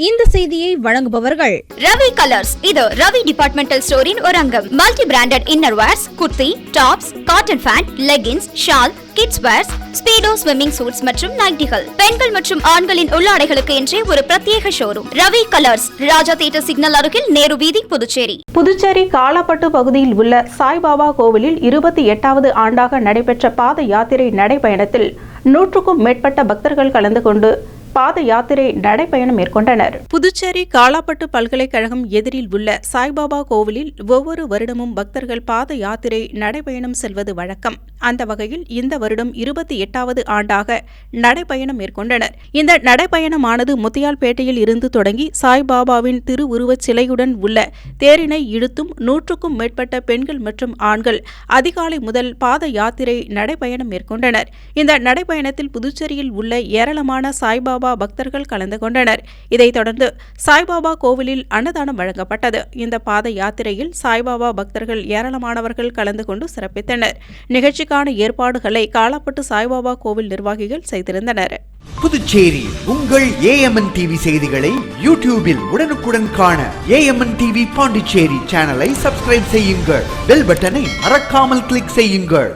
இந்த செய்தியை வழங்குபவர்கள் ரவி கலர்ஸ். இது ரவி டிபார்ட்மெண்டல் ஸ்டோரின் ஒரு அங்கம். Multi branded inner wears kurti tops cotton pant leggings shawl kids wears Speedo swimming suits மற்றும் நைட்டிகள் பெண்கள் மற்றும் ஆண்களின் உள்ளாடைகளுக்கு என்றே ஒரு பிரத்யேக showroom Ravi colours. Raja theatre signal அருகில் நேரு வீதி புதுச்சேரி. புதுச்சேரி காலாப்பட்டு பகுதியில் உள்ள சாய்பாபா கோவிலில் இருபத்தி எட்டாவது ஆண்டாக நடைபெற்ற பாத யாத்திரை நடைபயணத்தில் நூற்றுக்கும் மேற்பட்ட பக்தர்கள் கலந்து கொண்டு பாத யாத்திரை நடைபயணம் மேற்கொண்டனர். புதுச்சேரி காலாப்பட்டு பல்கலைக்கழகம் எதிரில் உள்ள சாய்பாபா கோவிலில் ஒவ்வொரு வருடமும் பக்தர்கள் பாத யாத்திரை நடைபயணம் செல்வது வழக்கம். அந்த வகையில் இந்த வருடம் இருபத்தி எட்டாவது ஆண்டாக நடைபயணம் மேற்கொண்டனர். இந்த நடைபயணமானது முத்தியால்பேட்டையில் இருந்து தொடங்கி சாய்பாபாவின் திருவுருவச் சிலையுடன் உள்ள தேரினை இழுத்தும் நூற்றுக்கும் மேற்பட்ட பெண்கள் மற்றும் ஆண்கள் அதிகாலை முதல் பாத யாத்திரை நடைபயணம் மேற்கொண்டனர். இந்த நடைபயணத்தில் புதுச்சேரியில் உள்ள ஏராளமான சாய்பாபா சாய்பாபா பக்தர்கள் கலந்து கொண்டனர். இதைத் தொடர்ந்து சாய்பாபா கோவிலில் அன்னதானம் வழங்கப்பட்டது. இந்த பாத யாத்திரையில் சாய்பாபா பக்தர்கள் ஏராளமானவர்கள் கலந்து கொண்டு சிறப்பித்தனர். நிகழ்ச்சிக்கான ஏற்பாடுகளை காலாப்பட்டு சாய்பாபா கோவில் நிர்வாகிகள் செய்திருந்தனர். புதுச்சேரி உங்கள் ஏஎம்என் டிவி செய்திகளை யூடியூபில் உடனுக்குடன் காண ஏஎம்என் டிவி பாண்டிச்சேரி சேனலை சப்ஸ்கிரைப் செய்யுங்கள். பெல் பட்டனை மறக்காமல் கிளிக் செய்யுங்கள்.